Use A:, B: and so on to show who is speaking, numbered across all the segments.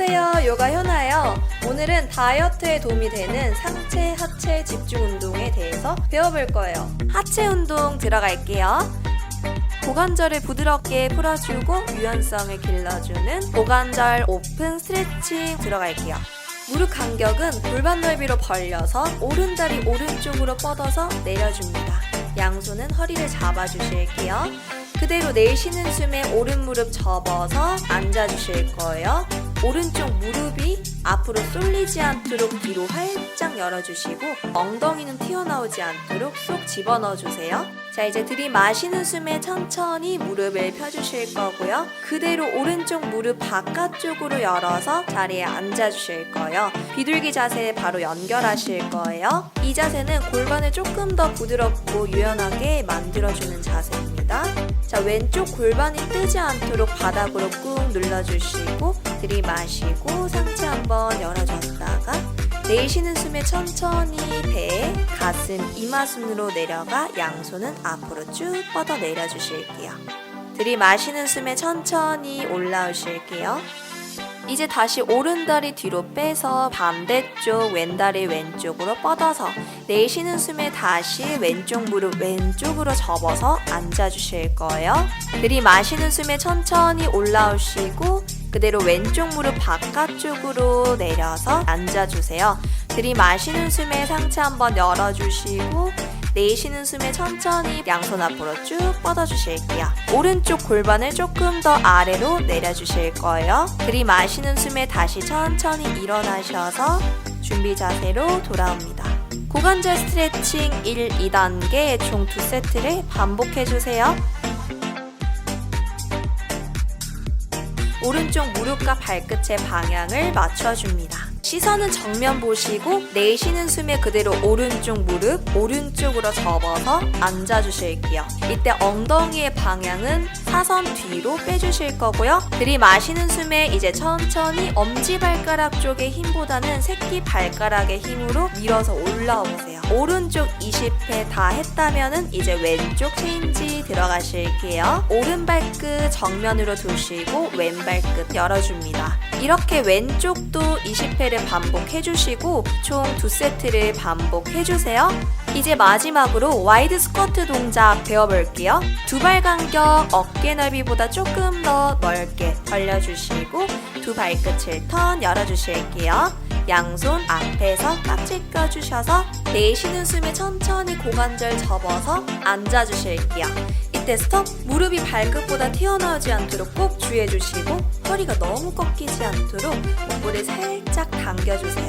A: 안녕하세요. 요가 현아예요. 오늘은 다이어트에 도움이 되는 상체, 하체 집중 운동에 대해서 배워볼 거예요. 하체 운동 들어갈게요. 고관절을 부드럽게 풀어주고 유연성을 길러주는 고관절 오픈 스트레칭 들어갈게요. 무릎 간격은 골반 넓이로 벌려서 오른다리 오른쪽으로 뻗어서 내려줍니다. 양손은 허리를 잡아주실게요. 그대로 내쉬는 숨에 오른 무릎 접어서 앉아주실 거예요. 오른쪽 무릎이 앞으로 쏠리지 않도록 뒤로 활짝 열어주시고 엉덩이는 튀어나오지 않도록 쏙 집어넣어 주세요. 자 이제 들이마시는 숨에 천천히 무릎을 펴주실 거고요. 그대로 오른쪽 무릎 바깥쪽으로 열어서 자리에 앉아주실 거예요. 비둘기 자세에 바로 연결하실 거예요. 이 자세는 골반을 조금 더 부드럽고 유연하게 만들어주는 자세입니다. 자 왼쪽 골반이 뜨지 않도록 바닥으로 꾹 눌러주시고 들이마시고 상체 한번 열어줬다가 내쉬는 숨에 천천히 배, 가슴, 이마순으로 내려가 양손은 앞으로 쭉 뻗어 내려주실게요. 들이마시는 숨에 천천히 올라오실게요. 이제 다시 오른다리 뒤로 빼서 반대쪽 왼다리 왼쪽으로 뻗어서 내쉬는 숨에 다시 왼쪽 무릎 왼쪽으로 접어서 앉아주실 거예요. 들이마시는 숨에 천천히 올라오시고 그대로 왼쪽 무릎 바깥쪽으로 내려서 앉아주세요. 들이마시는 숨에 상체 한번 열어주시고 내쉬는 숨에 천천히 양손 앞으로 쭉 뻗어주실게요. 오른쪽 골반을 조금 더 아래로 내려주실 거예요. 들이마시는 숨에 다시 천천히 일어나셔서 준비 자세로 돌아옵니다. 고관절 스트레칭 1, 2단계 총 2세트를 반복해주세요. 오른쪽 무릎과 발끝의 방향을 맞춰줍니다. 시선은 정면 보시고 내쉬는 숨에 그대로 오른쪽 무릎 오른쪽으로 접어서 앉아주실게요. 이때 엉덩이의 방향은 사선 뒤로 빼주실 거고요. 들이마시는 숨에 이제 천천히 엄지발가락 쪽의 힘보다는 새끼 발가락의 힘으로 밀어서 올라오세요. 오른쪽 20회 다 했다면은 이제 왼쪽 체인지 들어가실게요. 오른 발끝 정면으로 두시고 왼 발끝 열어줍니다. 이렇게 왼쪽도 20회 를 반복해주시고 총 두 세트를 반복해주세요. 이제 마지막으로 와이드 스쿼트 동작 배워볼게요. 두 발 간격 어깨 넓이보다 조금 더 넓게 벌려주시고 두 발끝을 턴 열어주실게요. 양손 앞에서 깍지 껴주셔서 내쉬는 숨에 천천히 고관절 접어서 앉아주실게요. 이때 스톱 무릎이 발끝보다 튀어나오지 않도록 꼭 주의해주시고 허리가 너무 꺾이지 않도록 목볼을 살짝 당겨주세요.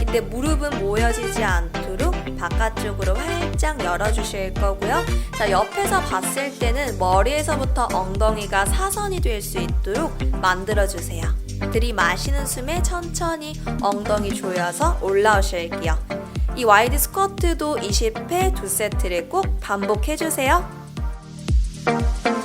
A: 이때 무릎은 모여지지 않도록 바깥쪽으로 활짝 열어주실 거고요. 자, 옆에서 봤을 때는 머리에서부터 엉덩이가 사선이 될 수 있도록 만들어주세요. 들이마시는 숨에 천천히 엉덩이 조여서 올라오실게요. 이 와이드 스쿼트도 20회 두 세트를 꼭 반복해주세요. Thank you.